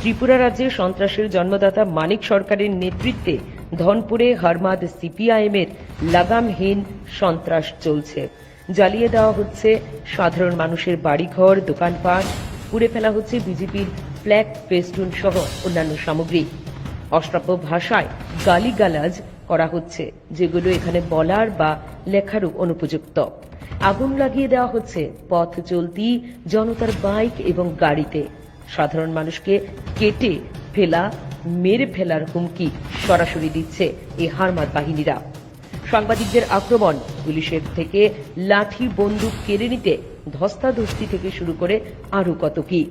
ত্রিপুরা রাজ্যে সন্ত্রাসের জন্মদাতা মানিক সরকারের নেতৃত্বে ধনপুরে হারমাদ সিপিআইএমের লাগামহীন সন্ত্রাস চলছে। জ্বালিয়ে দেওয়া হচ্ছে সাধারণ মানুষের বাড়িঘর, দোকানপাট, পুড়ে ফেলা হচ্ছে বিজেপির ফ্ল্যাগ, ফেস্টুন সহ অন্যান্য সামগ্রী। অশ্রাব্য ভাষায় গালিগালাজ করা হচ্ছে, যেগুলো এখানে বলার বা লেখারও অনুপযুক্ত। আগুন লাগিয়ে দেওয়া হচ্ছে পথ চলতি, জনতার বাইক এবং গাড়িতে। সাধারণ মানুষকে কেটে ফেলা, মেরে ফেলার হুমকি সরাসরি দিচ্ছে এই হারমাত বাহিনীরা। সাংবাদিকদের আক্রমণ পুলিশের থেকে লাঠি, বন্দুক কেড়ে নিতে ধস্তাধস্তি থেকে শুরু করে আরও কত কি।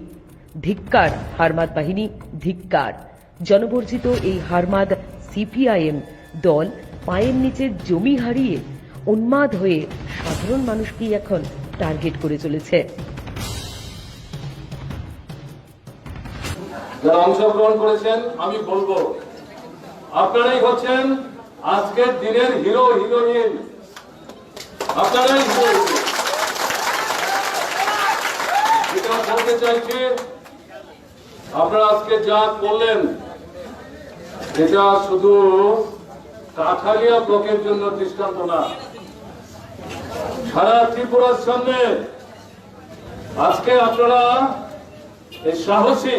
ধিক্কার, হারমাদ বাহিনী ধিক্কার। জনবর্জিত এই হারমাদ সিপিআইএম দল পায়ের নিচে জমি হারিয়ে উন্মাদ হয়ে সাধারণ মানুষকেই এখন টার্গেট করে চলেছে। যারা অংশগ্রহণ করেছেন, আমি বলব, আপনারাই হচ্ছেন আজকের দিনের হিরো, হিরোইন। আপনারাই যেটা বলতে চাইছি, আপনারা আজকে যা করলেন, এটা শুধু কাঠালিয়া ব্লকের জন্য দৃষ্টান্ত না, সারা ত্রিপুরার সামনে আজকে আপনারা এই সাহসী